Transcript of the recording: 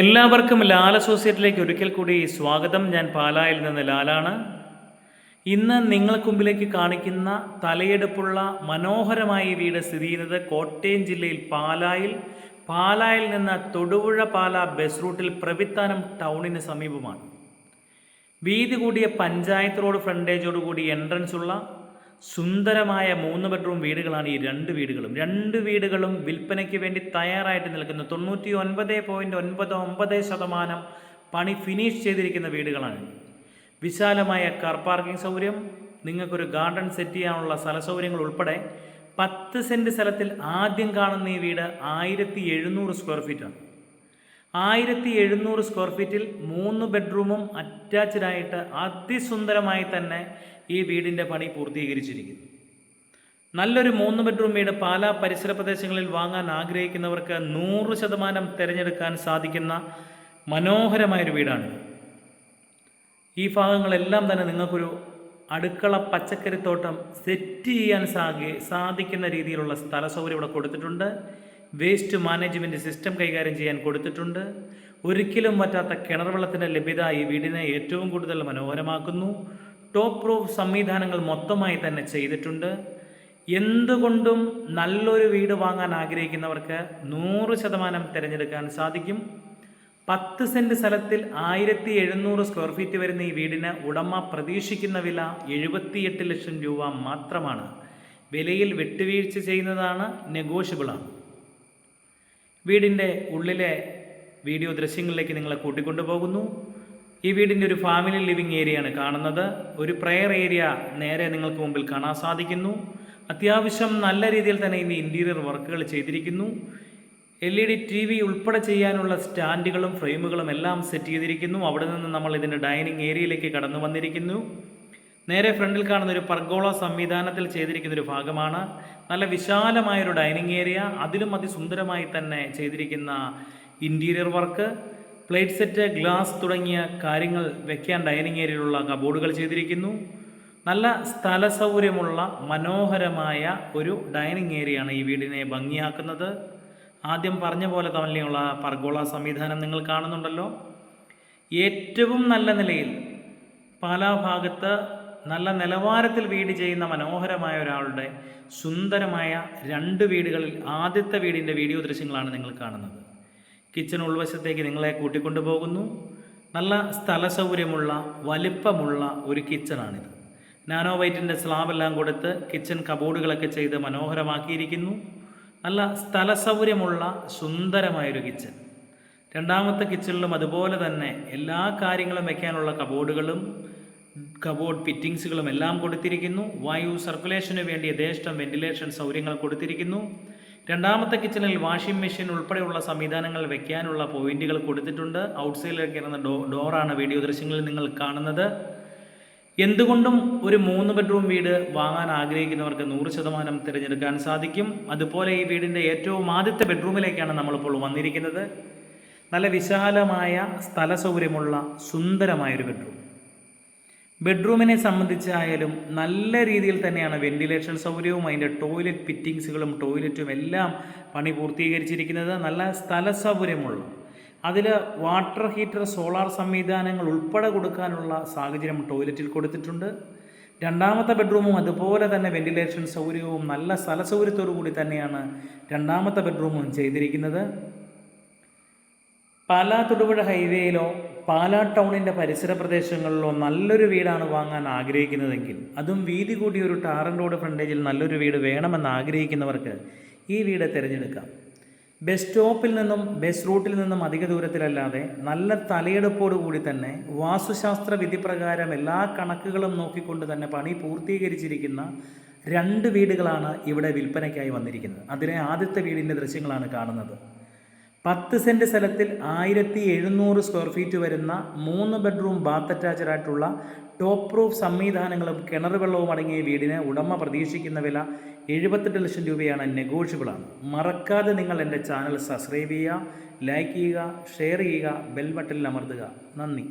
എല്ലാവർക്കും ലാൽ അസോസിയേറ്റിലേക്ക് ഒരിക്കൽ കൂടി സ്വാഗതം. ഞാൻ പാലായിൽ നിന്ന് ലാലാണ്. ഇന്ന് നിങ്ങൾക്ക് മുമ്പിലേക്ക് കാണിക്കുന്ന തലയെടുപ്പുള്ള മനോഹരമായ വീട് സ്ഥിതി ചെയ്യുന്നത് കോട്ടയം ജില്ലയിൽ പാലായിൽ. പാലായിൽ നിന്ന് തൊടുപുഴ പാല ബസ് റൂട്ടിൽ പ്രവിത്താനം ടൗണിന് സമീപമാണ്. വീതി കൂടിയ പഞ്ചായത്ത് റോഡ് ഫ്രണ്ടേജോടുകൂടി എൻട്രൻസ് ഉള്ള സുന്ദരമായ മൂന്ന് ബെഡ്റൂം വീടുകളാണ് ഈ രണ്ട് വീടുകളും. രണ്ട് വീടുകളും വിൽപ്പനയ്ക്ക് വേണ്ടി തയ്യാറായിട്ട് നിൽക്കുന്ന. തൊണ്ണൂറ്റി ഒൻപത് പോയിന്റ് ഒൻപത് ഒമ്പത് ശതമാനം പണി ഫിനിഷ് ചെയ്തിരിക്കുന്ന വീടുകളാണ്. വിശാലമായ കാർ പാർക്കിംഗ് സൗകര്യം നിങ്ങൾക്കൊരു ഗാർഡൻ സെറ്റ് ചെയ്യാനുള്ള സ്ഥല സൗകര്യങ്ങൾ ഉൾപ്പെടെ പത്ത് സെന്റ് സ്ഥലത്തിൽ ആദ്യം കാണുന്ന ഈ വീട് ആയിരത്തി എഴുന്നൂറ് സ്ക്വയർ ഫീറ്റാണ് ആയിരത്തി എഴുന്നൂറ് സ്ക്വയർ ഫീറ്റിൽ മൂന്ന് ബെഡ്റൂമും അറ്റാച്ച്ഡായിട്ട് അതിസുന്ദരമായി തന്നെ ഈ വീടിന്റെ പണി പൂർത്തീകരിച്ചിരിക്കുന്നു. നല്ലൊരു മൂന്ന് ബെഡ്റൂം വീട് പാലാ പരിസര പ്രദേശങ്ങളിൽ വാങ്ങാൻ ആഗ്രഹിക്കുന്നവർക്ക് നൂറ് ശതമാനം തിരഞ്ഞെടുക്കാൻ സാധിക്കുന്ന മനോഹരമായൊരു വീടാണ്. ഈ ഭാഗങ്ങളെല്ലാം തന്നെ നിങ്ങൾക്കൊരു അടുക്കള പച്ചക്കറിത്തോട്ടം സെറ്റ് ചെയ്യാൻ സാധി സാധിക്കുന്ന രീതിയിലുള്ള സ്ഥല സൗകര്യം ഇവിടെ കൊടുത്തിട്ടുണ്ട്. വേസ്റ്റ് മാനേജ്മെന്റ് സിസ്റ്റം കൈകാര്യം ചെയ്യാൻ കൊടുത്തിട്ടുണ്ട്. ഒരിക്കലും പറ്റാത്ത കിണർ വെള്ളത്തിന്റെ ലഭ്യത ഈ വീടിനെ ഏറ്റവും കൂടുതൽ മനോഹരമാക്കുന്നു. ടോപ്പ് പ്രൂഫ് സംവിധാനങ്ങൾ മൊത്തമായി തന്നെ ചെയ്തിട്ടുണ്ട്. എന്തുകൊണ്ടും നല്ലൊരു വീട് വാങ്ങാൻ ആഗ്രഹിക്കുന്നവർക്ക് നൂറ് ശതമാനം തിരഞ്ഞെടുക്കാൻ സാധിക്കും. പത്ത് സെന്റ് സ്ഥലത്തിൽ ആയിരത്തി എഴുന്നൂറ് സ്ക്വയർ ഫീറ്റ് വരുന്ന ഈ വീടിന് ഉടമ പ്രതീക്ഷിക്കുന്ന വില എഴുപത്തിയെട്ട് ലക്ഷം രൂപ മാത്രമാണ്. വിലയിൽ വിട്ടുവീഴ്ച ചെയ്യുന്നതാണ് നെഗോഷ്യബിളാണ് വീടിന്റെ ഉള്ളിലെ വീഡിയോ ദൃശ്യങ്ങളിലേക്ക് നിങ്ങളെ കൂട്ടിക്കൊണ്ടു പോകുന്നു ഈ വീടിന്റെ ഒരു ഫാമിലി ലിവിങ് ഏരിയയാണ് കാണുന്നത്. ഒരു പ്രെയർ ഏരിയ നേരെ നിങ്ങൾക്ക് മുമ്പിൽ കാണാൻ സാധിക്കുന്നു. അത്യാവശ്യം നല്ല രീതിയിൽ തന്നെ ഇനി ഇന്റീരിയർ വർക്കുകൾ ചെയ്തിരിക്കുന്നു. L E D T V ഉൾപ്പെടെ ചെയ്യാനുള്ള സ്റ്റാൻഡുകളും ഫ്രെയിമുകളും എല്ലാം സെറ്റ് ചെയ്തിരിക്കുന്നു. അവിടെ നിന്ന് നമ്മൾ ഇതിന്റെ ഡൈനിങ് ഏരിയയിലേക്ക് കടന്നു വന്നിരിക്കുന്നു. നേരെ ഫ്രണ്ടിൽ കാണുന്ന ഒരു പർഗോള സംവിധാനത്തിൽ ചെയ്തിരിക്കുന്ന ഒരു ഭാഗമാണ്. നല്ല വിശാലമായൊരു ഡൈനിങ് ഏരിയ അതിലും അതിസുന്ദരമായി തന്നെ ചെയ്തിരിക്കുന്ന interior work plate set glass തുടങ്ങിയ കാര്യങ്ങൾ വെക്കാൻ ഡൈനിങ് ഏരിയയിലുള്ള കബോർഡുകൾ ചെയ്തിരിക്കുന്നു. നല്ല സ്ഥല സൗകര്യമുള്ള മനോഹരമായ ഒരു ഡൈനിങ് ഏരിയയാണ് ഈ വീടിനെ ഭംഗിയാക്കുന്നത്. ആദ്യം പറഞ്ഞ പോലെ തന്നെയുള്ള പർഗോള സംവിധാനം നിങ്ങൾ കാണുന്നുണ്ടല്ലോ. ഏറ്റവും നല്ല നിലയിൽ പാലാ ഭാഗത്ത് നല്ല നിലവാരത്തിൽ വീട് ചെയ്യുന്ന മനോഹരമായ ഒരാളുടെ സുന്ദരമായ രണ്ട് വീടുകളിൽ ആദ്യത്തെ വീടിന്റെ വീഡിയോ ദൃശ്യങ്ങളാണ് നിങ്ങൾ കാണുന്നത്. കിച്ചൺ ഉൾവശത്തേക്ക് നിങ്ങളെ കൂട്ടിക്കൊണ്ടു പോകുന്നു നല്ല സ്ഥല സൗകര്യമുള്ള വലിപ്പമുള്ള ഒരു കിച്ചണാണിത് നാനോ വൈറ്റിന്റെ സ്ലാബെല്ലാം കൊടുത്ത് കിച്ചൺ കബോർഡുകളൊക്കെ ചെയ്ത് മനോഹരമാക്കിയിരിക്കുന്നു. നല്ല സ്ഥല സൗകര്യമുള്ള സുന്ദരമായൊരു കിച്ചൺ രണ്ടാമത്തെ കിച്ചണിലും അതുപോലെ തന്നെ എല്ലാ കാര്യങ്ങളും വയ്ക്കാനുള്ള കബോർഡുകളും കബോർഡ് ഫിറ്റിങ്സുകളും എല്ലാം കൊടുത്തിരിക്കുന്നു. വായു സർക്കുലേഷന് വേണ്ടി യഥേഷ്ടം വെന്റിലേഷൻ സൗകര്യങ്ങൾ കൊടുത്തിരിക്കുന്നു. രണ്ടാമത്തെ കിച്ചണിൽ വാഷിംഗ് മെഷീൻ ഉൾപ്പെടെയുള്ള സംവിധാനങ്ങൾ വെക്കാനുള്ള പോയിന്റുകൾ കൊടുത്തിട്ടുണ്ട്. ഔട്ട്സൈഡിലേക്ക് ഇറങ്ങുന്ന ഡോ ഡോറാണ് വീഡിയോ ദൃശ്യങ്ങളിൽ നിങ്ങൾ കാണുന്നത്. എന്തുകൊണ്ടും ഒരു മൂന്ന് ബെഡ്റൂം വീട് വാങ്ങാൻ ആഗ്രഹിക്കുന്നവർക്ക് നൂറ് ശതമാനം തിരഞ്ഞെടുക്കാൻ സാധിക്കും. അതുപോലെ ഈ വീടിന്റെ ഏറ്റവും ആദ്യത്തെ ബെഡ്റൂമിലേക്കാണ് നമ്മളിപ്പോൾ വന്നിരിക്കുന്നത്. നല്ല വിശാലമായ സ്ഥല സൗകര്യമുള്ള സുന്ദരമായൊരു ബെഡ്റൂം. ബെഡ്റൂമിനെ സംബന്ധിച്ചായാലും നല്ല രീതിയിൽ തന്നെയാണ് വെന്റിലേഷൻ സൗകര്യവും അതിന്റെ ടോയ്ലറ്റ് ഫിറ്റിങ്സുകളും ടോയ്ലറ്റും എല്ലാം പണി പൂർത്തീകരിച്ചിരിക്കുന്നത്. നല്ല സ്ഥല സൗകര്യമുള്ള അതിൽ വാട്ടർ ഹീറ്റർ സോളാർ സംവിധാനങ്ങൾ ഉൾപ്പെടെ കൊടുക്കാനുള്ള സാഹചര്യം ടോയ്ലറ്റിൽ കൊടുത്തിട്ടുണ്ട്. രണ്ടാമത്തെ ബെഡ്റൂമും അതുപോലെ തന്നെ വെന്റിലേഷൻ സൗകര്യവും നല്ല സ്ഥല സൗകര്യത്തോടു കൂടി തന്നെയാണ് രണ്ടാമത്തെ ബെഡ്റൂമും ചെയ്തിരിക്കുന്നത്. പാലാ തൊടുപുഴ ഹൈവേയിലോ പാലാ ടൗണിന്റെ പരിസര പ്രദേശങ്ങളിലോ നല്ലൊരു വീടാണ് വാങ്ങാൻ ആഗ്രഹിക്കുന്നതെങ്കിൽ അതും വീതി കൂടിയ ഒരു ടാറൻ റോഡ് ഫ്രണ്ടേജിൽ നല്ലൊരു വീട് വേണമെന്ന് ആഗ്രഹിക്കുന്നവർക്ക് ഈ വീട് തിരഞ്ഞെടുക്കാം. ബസ് സ്റ്റോപ്പിൽ നിന്നും ബസ് റൂട്ടിൽ നിന്നും അധിക ദൂരത്തിലല്ലാതെ നല്ല തലയെടുപ്പോടു കൂടി തന്നെ വാസ്തുശാസ്ത്ര വിധിപ്രകാരം എല്ലാ കണക്കുകളും നോക്കിക്കൊണ്ട് തന്നെ പണി പൂർത്തീകരിച്ചിരിക്കുന്ന രണ്ട് വീടുകളാണ് ഇവിടെ വിൽപ്പനയ്ക്കായി വന്നിരിക്കുന്നത്. അതിലെ ആദ്യത്തെ വീടിന്റെ ദൃശ്യങ്ങളാണ് കാണുന്നത്. പത്ത് സെന്റ് സ്ഥലത്തിൽ ആയിരത്തി എഴുന്നൂറ് സ്ക്വയർ ഫീറ്റ് വരുന്ന മൂന്ന് ബെഡ്റൂം ബാത്ത് അറ്റാച്ച്ഡ് ആയിട്ടുള്ള ടോപ്പ് പ്രൂഫ് സംവിധാനങ്ങളും കിണർ വെള്ളവും അടങ്ങിയ വീടിന് ഉടമ പ്രതീക്ഷിക്കുന്ന വില എഴുപത്തെട്ട് ലക്ഷം രൂപയാണ് നെഗോഷ്യബിളാണ് മറക്കാതെ നിങ്ങൾ എന്റെ ചാനൽ സബ്സ്ക്രൈബ് ചെയ്യുക ലൈക്ക് ചെയ്യുക ഷെയർ ചെയ്യുക ബെൽ ബട്ടണിൽ അമർത്തുക. നന്ദി.